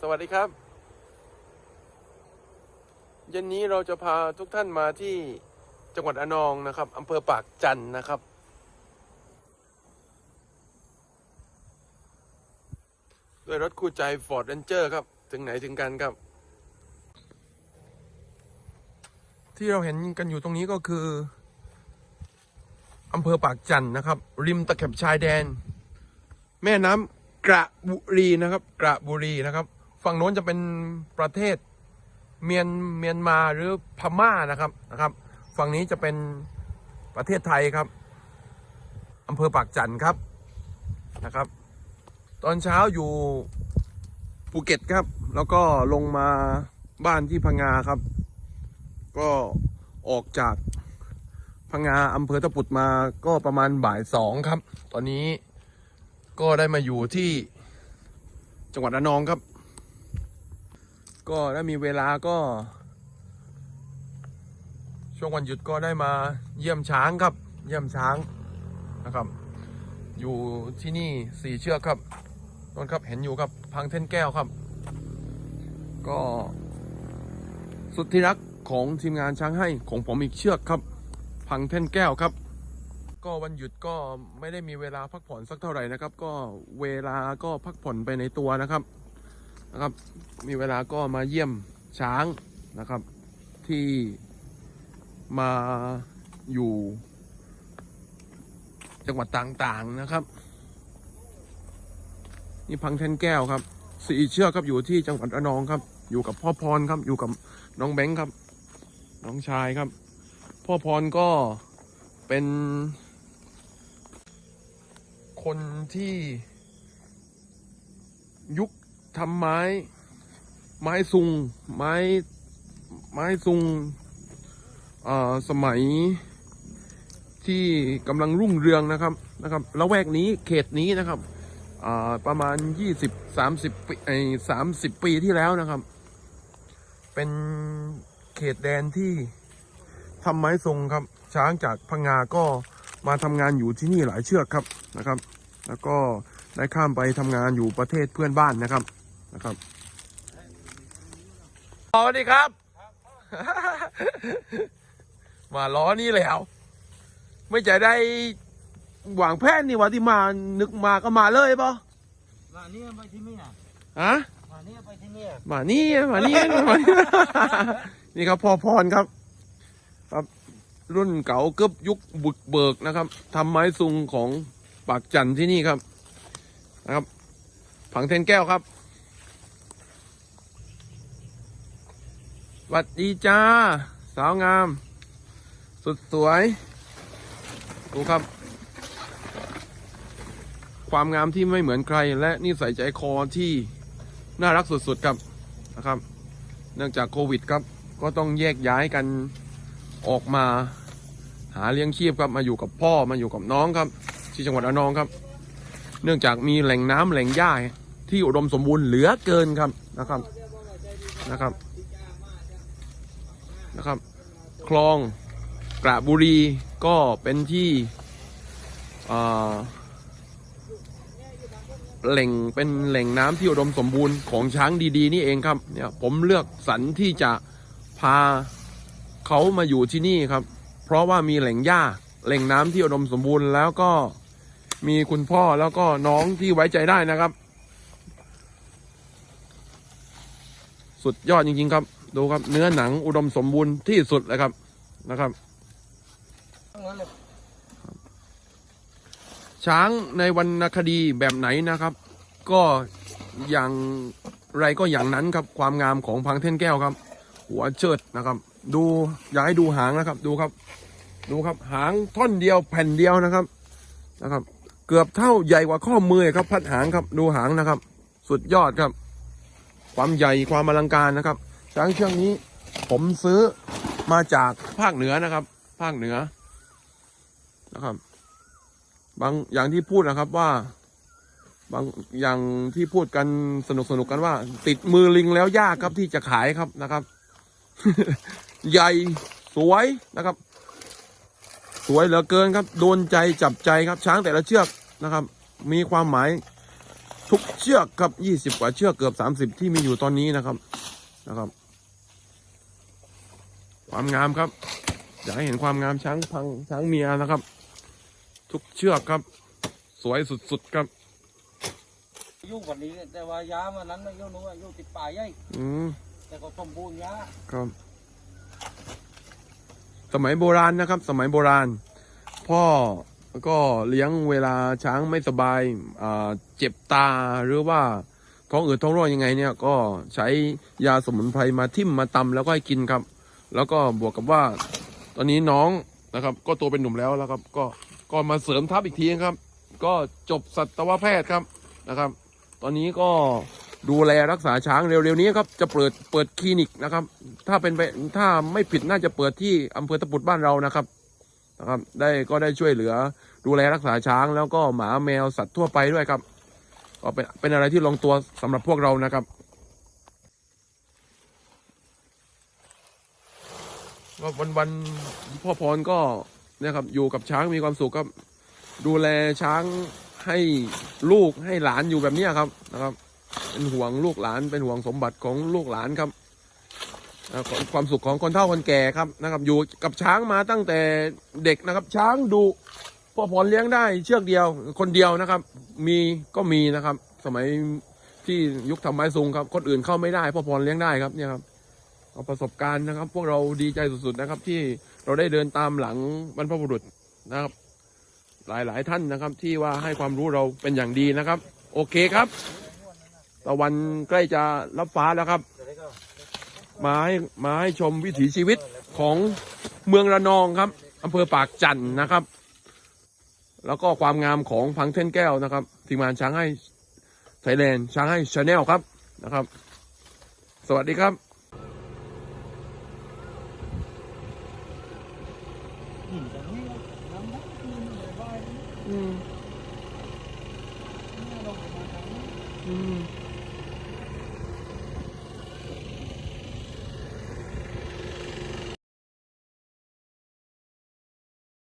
สวัสดีครับ เย็นนี้เราจะพาทุกท่านมาที่จังหวัดระนองนะครับอำเภอปากจันทร์นะครับ ด้วยรถคู่ใจ Ford Ranger ครับ ถึงไหนถึงกันครับ ที่เราเห็นกันอยู่ตรงนี้ก็คืออำเภอปากจันทร์นะครับ ริมตะเข็บชายแดน แม่น้ำกระบุรีนะครับ กระบุรีนะครับ ฝั่งโน้นจะเป็นประเทศเมียนเมียนมาหรือพม่านะครับนะครับ ฝั่งนี้จะเป็นประเทศไทยครับอำเภอปากจันทร์ครับนะครับ ตอนเช้าอยู่ภูเก็ตครับ แล้วก็ลงมาบ้านที่พังงาครับ ก็ออกจากพังงาอำเภอตะปุดมาก็ประมาณบ่ายสองครับ ตอนนี้ก็ได้มาอยู่ที่จังหวัดระนองครับ ก็ได้มีเวลาก็ ช่วงวันหยุดก็ได้มาเยี่ยมช้างครับ เยี่ยมช้างนะครับ อยู่ที่นี่สี่เชือกครับนนครับเห็นอยู่ครับพังเท่นแก้วครับ ก็ สุดที่รักของทีมงานช้างให้ของผมอีกเชือกครับ พังเท่นแก้วครับ ก็วันหยุดก็ไม่ได้มีเวลาพักผ่อนสักเท่าไหร่นะครับ ก็เวลาก็พักผ่อนไปในตัวนะครับ นะครับ มีเวลาก็มาเยี่ยมช้างนะครับ ที่มาอยู่ จังหวัดต่างๆนะครับ นี่พังแท่นแก้วครับสี่เชือกครับอยู่ที่จังหวัดระนองครับ อยู่กับพ่อพรครับ อยู่กับน้องแบงค์ครับ น้องชายครับ พ่อพรก็เป็น คนที่ยุค ทำไม้ ไม้ซุง ไม้ ไม้ซุงสมัยที่กำลังรุ่งเรืองนะครับนะครับละแวกนี้เขตนี้นะครับประมาณ20 30ปีไอ้30ปีที่แล้วนะครับ เป็นเขตแดนที่ทำไม้ทรงครับ ช้างจากพังงาก็มาทำงานอยู่ที่นี่หลายเชือกครับนะครับ แล้วก็ได้ข้ามไปทำงานอยู่ประเทศเพื่อนบ้านนะครับ นะครับสวัสดีครับ มาล้อนี่แล้ว ไม่จะได้หวังแพทย์นี่ว่าที่มานึกมาก็มาเลยปะมานี่ไปที่นี่อะฮะมานี่ไปที่นี่มานี่มานี่มานี่นี่ครับพ่อพรครับ ครับ รุ่นเก่าเกือบยุคบุกเบิกนะครับทำไม้ซุงของปากจันทร์ที่นี่ครับ นะครับ ผังเทนแก้วครับ วัสดีจ้า สาวงาม สุดสวย ดูครับ ความงามที่ไม่เหมือนใคร และนิสัยใจคอที่น่ารักสุดๆครับนะครับ เนื่องจากโควิดครับ ก็ต้องแยกย้ายกันออกมา หาเลี้ยงชีพครับมาอยู่กับพ่อมาอยู่กับน้องครับ ที่จังหวัดระนองครับ เนื่องจากมีแหล่งน้ำแหล่งหญ้าที่อุดมสมบูรณ์เหลือเกินครับนะครับนะครับ นะครับ คลองกระบุรีก็เป็นที่แหล่งเป็นแหล่งน้ำที่อุดมสมบูรณ์ของช้างดีๆ นี่เองครับเนี่ยผมเลือกสรรที่จะพาเขามาอยู่ที่นี่ครับ เพราะว่ามีแหล่งหญ้าแหล่งน้ำที่อุดมสมบูรณ์แล้วก็มีคุณพ่อแล้วก็น้องที่ไว้ใจได้นะครับ สุดยอดจริง ๆ ครับ ดูครับ เนื้อหนังอุดมสมบูรณ์ที่สุดเลยครับนะครับ ช้างในวรรณคดีแบบไหนนะครับ ก็อย่างไรก็อย่างนั้นครับความงามของพังเท่นแก้วครับ หัวเชิดนะครับ ดูอยากให้ดูหางนะครับ ดูครับ ดูครับ หางท่อนเดียวแผ่นเดียวนะครับนะครับ เกือบเท่าใหญ่กว่าข้อมือครับ พัดหางครับ ดูหางนะครับ สุดยอดครับ ความใหญ่ความอลังการนะครับ ช้างเชือกนี้ ผมซื้อมาจากภาคเหนือนะครับ ภาคเหนือนะครับ บางอย่างที่พูดนะครับว่า บางอย่างที่พูดกันสนุกสนุกกันว่า ติดมือลิงแล้วยากครับที่จะขายครับนะครับ ใหญ่สวยนะครับ สวยเหลือเกินครับ โดนใจจับใจครับ ช้างแต่ละเชือกนะครับ มีความหมายทุกเชือกครับยี่สิบกว่าเชือกเกือบสามสิบที่มีอยู่ตอนนี้นะครับ นะครับ ความงามครับ อยากให้เห็นความงามช้างพังช้างเมียนะครับ ทุกเชือกครับ สวยสุดๆครับอยู่กว่านี้แต่ว่ายามันนั้นไม่อยู่นู้นอยู่ติดป่าใหญ่อืมแต่ก็สมบูรณ์ยาครับ สมัยโบราณนะครับ สมัยโบราณ พ่อก็เลี้ยงเวลาช้างไม่สบายอ่าเจ็บตาหรือว่าท้องอืดท้องร่วงยังไงเนี่ย ก็ใช้ยาสมุนไพรมาทิ่มมาตำแล้วก็ให้กินครับ แล้วก็บวกกับว่า ตอนนี้น้องนะครับ ก็โตเป็นหนุ่มแล้วแล้วครับ ก็ก็มาเสริมทัพอีกทีครับ ก็จบสัตวแพทย์ครับนะครับ ตอนนี้ก็ดูแลรักษาช้างเร็วๆนี้ครับจะเปิดเปิดคลินิกนะครับ ถ้าเป็นไปถ้าไม่ผิดน่าจะเปิดที่อำเภอตะปุดบ้านเรานะครับนะครับ ได้ก็ได้ช่วยเหลือดูแลรักษาช้างแล้วก็หมาแมวสัตว์ทั่วไปด้วยครับก็เป็นเป็นอะไรที่ลงตัวสำหรับพวกเรานะครับ ก็วันวันๆพ่อพรก็เนี่ยครับอยู่กับช้างมีความสุขครับ ดูแลช้างให้ลูกให้หลานอยู่แบบนี้ครับนะครับ เป็นห่วงลูกหลานเป็นห่วงสมบัติของลูกหลานครับความความสุขของคนเฒ่าคนแก่ครับนะครับ อยู่กับช้างมาตั้งแต่เด็กนะครับ ช้างดูพ่อพรเลี้ยงได้เชือกเดียว คนเดียวนะครับ มีก็มีนะครับ สมัยที่ยุคทำไม้ซุงครับ คนอื่นเข้าไม่ได้พ่อพรเลี้ยงได้ครับเนี่ยครับ เอาประสบการณ์นะครับ พวกเราดีใจสุดๆนะครับ ที่เราได้เดินตามหลังบรรพบุรุษนะครับ หลายๆท่านนะครับ ที่ว่าให้ความรู้เราเป็นอย่างดีนะครับ โอเคครับตะวันใกล้จะรับฟ้าแล้วครับ มาให้มาให้ชมวิถีชีวิตของเมืองระนองครับอำเภอปากจันทน์นะครับ แล้วก็ความงามของพังเท่นแก้วนะครับทีมงานช้างให้ไทยแลนด์ช้างให้ชาแนลครับนะครับ สวัสดีครับ หินตรงนี้น้ำได้ที่มันเลย บ้า